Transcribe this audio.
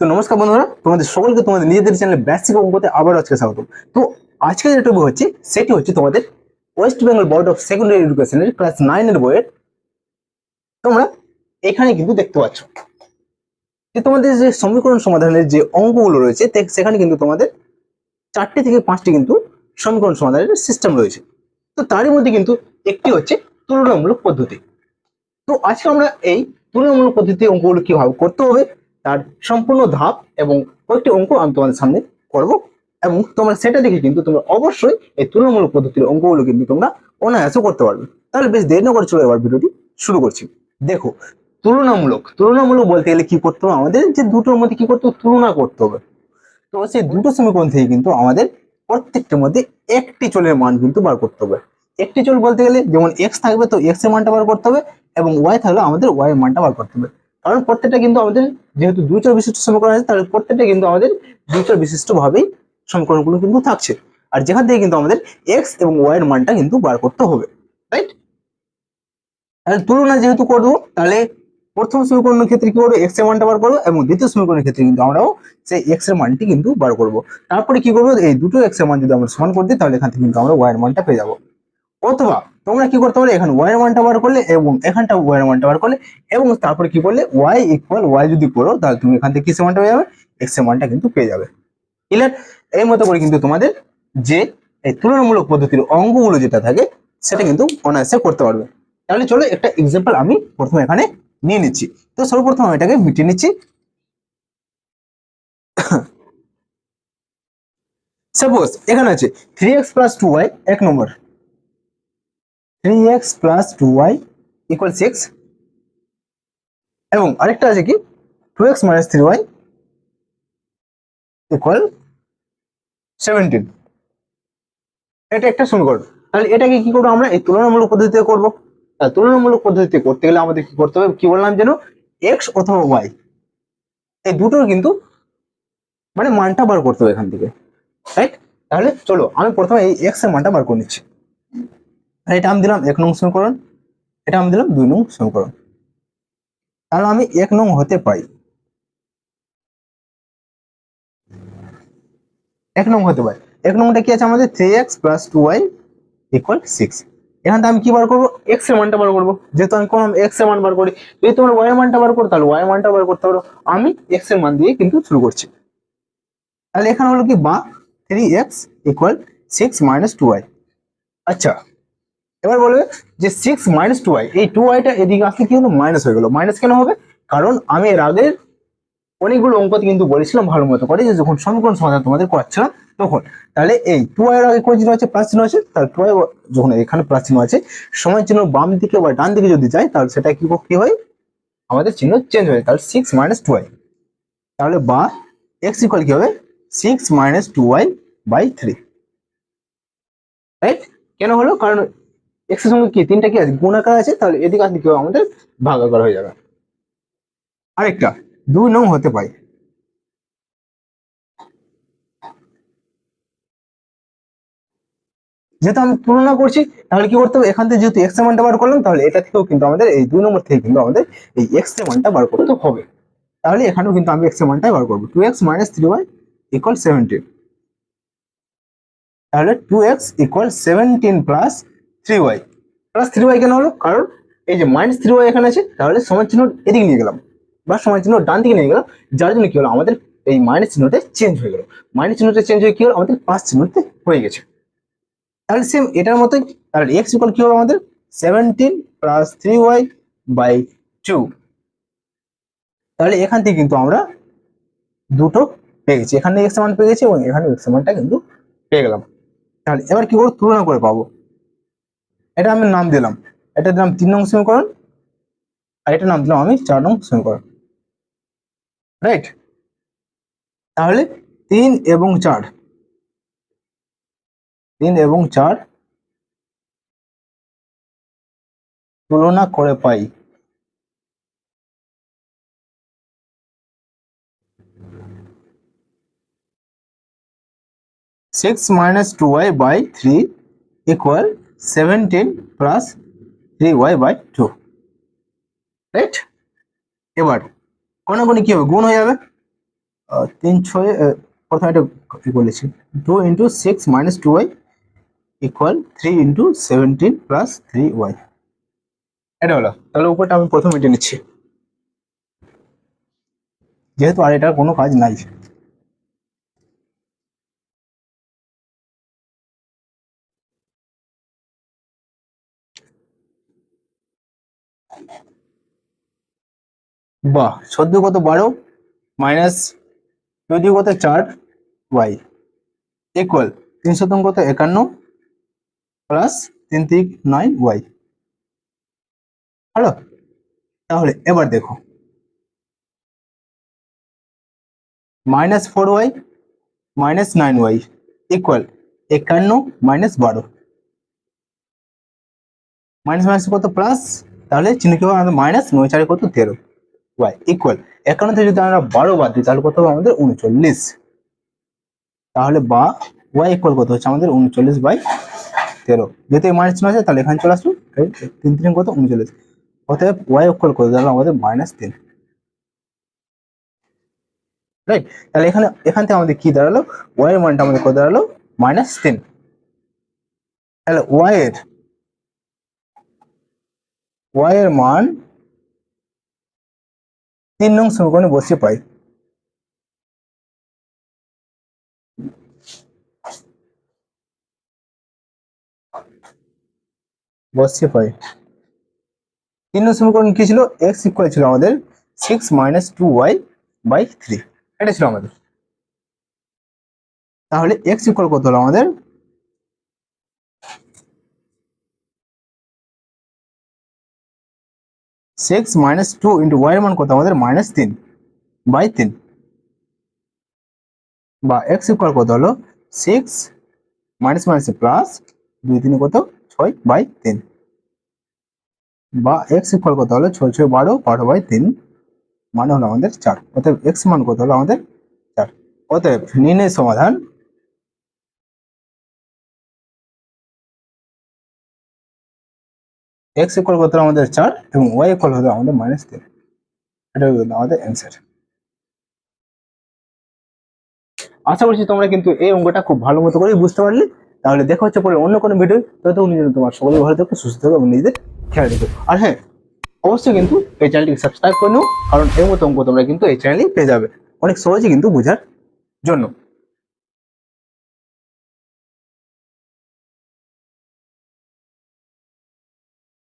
তো নমস্কার বন্ধুরা, তোমাদের সকলকে তোমাদের নিজেদের চ্যানেল বেসিক অঙ্কতে আবার আজকে স্বাগত তো আজকে যে টপিক হচ্ছে, সেটি হচ্ছে তোমাদের West Bengal board of secondary এডুকেশনের ক্লাস নাইনের বইয়ের তোমরা এখানে কিন্তু দেখতে পাচ্ছ। যে তোমাদের যে সমীকরণ সমাধানের যে অঙ্কগুলো রয়েছে সেখানে কিন্তু তোমাদের চারটি থেকে পাঁচটি কিন্তু সমীকরণ সমাধানের সিস্টেম রয়েছে। তো তারই মধ্যে কিন্তু একটি হচ্ছে তুলনামূলক পদ্ধতি। তো আজকে আমরা এই তুলনামূলক পদ্ধতি অঙ্কগুলো কীভাবে করতে হবে তার সম্পূর্ণ ধাপ এবং কয়েকটি অঙ্ক আমি তোমাদের সামনে করব। এবং তোমরা সেটা দেখে কিন্তু তোমরা অবশ্যই এই তুলনামূলক পদ্ধতির অঙ্কগুলো কিন্তু তোমরা অনায়াসও করতে পারবে। তাহলে বেশ দেরি না করে চলে এবার ভিডিওটি শুরু করছি। দেখো, তুলনামূলক তুলনামূলক বলতে গেলে কি করতে হবে? আমাদের যে দুটোর মধ্যে কি করতে হবে? তুলনা করতে হবে। তো সেই দুটো সমীকরণ থেকে কিন্তু আমাদের প্রত্যেকটার মধ্যে একটি চলের মান কিন্তু বার করতে হবে। একটি চল বলতে গেলে যেমন এক্স থাকবে তো এক্সের মানটা বার করতে হবে এবং ওয়াই থাকলে আমাদের ওয়াই এর মানটা বার করতে হবে। কারণ প্রত্যেকটা কিন্তু আমাদের যেহেতু দুই বিশিষ্ট সমীকরণ আছে, তাহলে প্রত্যেকটা কিন্তু আমাদের দুই চল বিশিষ্ট ভাবেই সমীকরণগুলো কিন্তু থাকছে। আর যেখান থেকে কিন্তু আমাদের এক্স এবং ওয়াই এর মানটা কিন্তু বার করতে হবে রাইট তাহলে তুলনা যেহেতু করব, তাহলে প্রথম সমীকরণের ক্ষেত্রে কি করব? এক্সের মানটা বার করব এবং দ্বিতীয় সমীকরণের ক্ষেত্রে কিন্তু আমরাও সেই এক্সের মানটি কিন্তু বার করব। তারপরে কি করব? এই দুটো এক্সের মান যদি আমরা সমান করে দিই, তাহলে এখান থেকে কিন্তু আমরা ওয়াই এর মানটা পেয়ে যাব। অথবা তোমরা কি করতে পারো? এখানে ওয়াই এর মানটা বার করলে এবং এখানটা ওয়াই এর মানটা বার করলে এবং তারপরে কি করলে ওয়াই ইকুয়াল ওয়াই যদি করো, তাহলে তুমি এখান থেকে কিসের মানটা পেয়ে যাবে? এক্সের মানটা কিন্তু পেয়ে যাবে। ক্লিয়ার এই মতো করে কিন্তু তোমাদের যে এই তুলনামূলক পদ্ধতির অঙ্কগুলো যেটা থাকে, সেটা কিন্তু অনায়াসে করতে পারবে। তাহলে চলো একটা এক্সাম্পল আমি প্রথমে এখানে নিয়ে নিচ্ছি। তো সর্বপ্রথম আমি এটাকে মিটিয়ে নিচ্ছি। সাপোজ এখানে আছে three x plus two y এক নম্বর। Three x plus two y equal six এবং আরেকটা আছে কি? Two x minus three y equal seventeen এটা একটা সমীকরণ। তাহলে এটাকে কি করব আমরা? এই তুলনামূলক পদ্ধতিতে করব। তুলনামূলক পদ্ধতিতে করতে গেলে আমাদের কি করতে হবে? কি বললাম যেন? এক্স অথবা ওয়াই এই দুটোর কিন্তু মানে মানটা বার করতে হবে এখান থেকে। রাইট তাহলে চলো, আমি প্রথমে এই এক্সের মানটা বার করে নিচ্ছি। আর এটা আমি দিলাম এক নং সমীকরণ, এটা আমি দিলাম দুই নং সমীকরণ। তাহলে আমি এক নং হতে পাই। এক নং হতে পাই। এক নংটা কি আছে আমাদের? Three x plus two y equal six এখান থেকে আমি কি বার করব? এক্সের মানটা বার করব। যেহেতু আমি কোন এক্সের মান বার করি যদি তোমার ওয়াই মানটা বার করো, তাহলে ওয়াই এর মানটা বার করতে পারো। আমি এক্সের মান দিয়ে কিন্তু শুরু করছি। তাহলে এখানে হলো কি? বা three x equal six minus two y আচ্ছা এবার বলবে যে সিক্স মাইনাস টু ওয়াই এই টু ওয়াইটা এদিকে আসলে কি হলো? মাইনাস হয়ে গেল। মাইনাস কেন হবে? কারণ আমি এর আগের অনেকগুলো অঙ্কতে কিন্তু বলেছিলাম ভালো মতো করে যে যখন সমীকরণ সমাধান তোমাদের করাচ্ছিলাম তখন। তাহলে এই টু এর আগে কোন চিহ্ন আছে? প্লাস চিহ্ন আছে। তার টু ওয়াই যখন এখানে প্লাস চিহ্ন আছে সময় চিহ্ন বাম দিকে বা ডান দিকে যদি যায়, তাহলে সেটা কি কি হয়? আমাদের চিহ্ন চেঞ্জ হয়ে তাহলে সিক্স মাইনাস টু ওয়াই তাহলে বা এক্স ইকুয়াল কি হবে? Six minus two y by three right কেন হলো? কারণ এক্সের সঙ্গে কি? তিনটা কি আছে? গুণাকার আছে? তাহলে এদিকে আসলে কি হবে আমাদের ভাগাকার হয়ে যাবে। আরেকটা, দুই নং হতে পাই যেহেতু আমি তুলনা করছি, তাহলে কি করতে হবে? এখান থেকে যেহেতু এক্স মানটা বার করলাম, তাহলে এটা থেকেও কিন্তু আমাদের এই দুই নম্বর থেকে কিন্তু আমাদের এই এক্স মানটা বার করতে হবে। তাহলে এখানেও কিন্তু আমি এক্সের মানটাই বার করব। Two x minus three y equal seventeen তাহলে two x equal seventeen plus three y plus three y কেন হলো? কারণ এই যে মাইনাস থ্রি ওয়াই এখানে আছে, তাহলে সমান চিহ্ন এদিকে নিয়ে গেলাম। বা সমান চিহ্ন ডান দিকে নিয়ে গেলাম, যার জন্য কি হলো? আমাদের এই মাইনাস চিহ্নটা চেঞ্জ হয়ে গেল। মাইনাস চিহ্নটা চেঞ্জ হয়ে কি হলো? আমাদের প্লাস চিহ্নতে হয়ে গেছে। তাহলে সেম এটার মতোই, তাহলে এক্স ইকুয়াল কি হবে আমাদের? Seventeen plus three y by two তাহলে এখান থেকে কিন্তু আমরা দুটো পেয়ে গেছি। এখানে এক্স মান পেয়ে গেছি এবং এখানে এক্স মানটা কিন্তু পেয়ে গেলাম। তাহলে এবার কি করব? তুলনা করে পাবো। এটা আমি নাম দিলাম। এটা দিলাম তিন নং সমীকরণ আর এটা নাম দিলাম আমি চার নং সমীকরণ। রাইট তাহলে তিন এবং চার। তিন এবং চার তুলনা করে পাই। Six minus two y by three equal seventeen plus three y by two right এবার কোনাগুনি কি হবে? গুণ হয়ে যাবে? তিন ছয় প্রথমে কি বলেছি। Two into six minus two y equal three into seventeen plus three y এটা হলো। তাহলে উপরটা আমি প্রথম এটা নিচ্ছি। যেহেতু আর এটার কোনো কাজ নাই। বাহ চোদ্দ কত বারো? মাইনাস দুই কত চার? ওয়াই। ইকুয়াল তিন শতম কত? একান্ন। প্লাস তিন তিন নয়, ওয়াই। হলো? তাহলে এবার দেখো। Minus four y, minus nine y equal একান্ন, মাইনাস বারো। মাইনাস মাইনাস কত? প্লাস তাহলে চিহ্ন কি মাইনাস নয়, চারে কত? তেরো। ওয়াই ইকুয়াল একান্ন থেকে যদি আমরা বারো বাদ দিই, তাহলে কত হবে আমাদের উনচল্লিশ? তাহলে বা ওয়াই ইকুয়াল কত হচ্ছে আমাদের উনচল্লিশ বাই তেরো। যেহেতু মাইনাস চিহ্ন আছে, তাহলে এখানে চলে আসুন তিন তিন কত? উনচল্লিশ। অতএব ওয়াই ইকুয়াল কত তাহলে আমাদের মাইনাস তিন। রাইট তাহলে এখানে, এখান থেকে আমাদের কি দাঁড়াল? ওয়াই এর মানটা আমাদের কত দাঁড়াল? মাইনাস তিন। তাহলে ওয়াই এর ওয়াই এর মান তিন নং সমীকরণে বসিয়ে পাই। বসিয়ে পাই। তিন নং সমীকরণ কি ছিল? এক্স ইকুয়াল ছিল আমাদের six minus two y by three এটা ছিল আমাদের। তাহলে এক্স ইকুয়াল কত হলো আমাদের? Six minus two into y এর মান কত? আমাদের মাইনাস তিন বাই তিন। বা এক্স ইকুয়াল কত হলো? সিক্স মাইনাস মাইনাস প্লাস দুই তিন কত? ছয় বাই তিন। বা এক্স ইকুয়াল কত হলো? ছয় ছয়, বারো বারো বাই তিন। মানে হলো আমাদের চার। অতএব এক্স মান কত হলো? আমাদের চার। অতএব নির্ণয় সমাধান এক্স ইকুয়াল কত আমাদের চার এবং ওয়াই ইকুয়াল হলো আমাদের মাইনাস তিন। এটা হলো আমাদের অ্যান্সার আশা করছি তোমরা কিন্তু এই অঙ্কটা খুব ভালো মতো করে বুঝতে পারলে। তাহলে দেখা হচ্ছে পরে অন্য কোনো ভিডিও ততক্ষণ যেন তোমার সকলে ভালো থাকো, সুস্থ থাকো এবং নিজেদের খেয়াল রেখো। আর হ্যাঁ অবশ্যই কিন্তু এই চ্যানেলটিকে সাবস্ক্রাইব করে নিও, কারণ এর মতো অঙ্ক তোমরা কিন্তু এই চ্যানেলেই পেয়ে যাবে। অনেক সহজে কিন্তু বোঝার জন্য।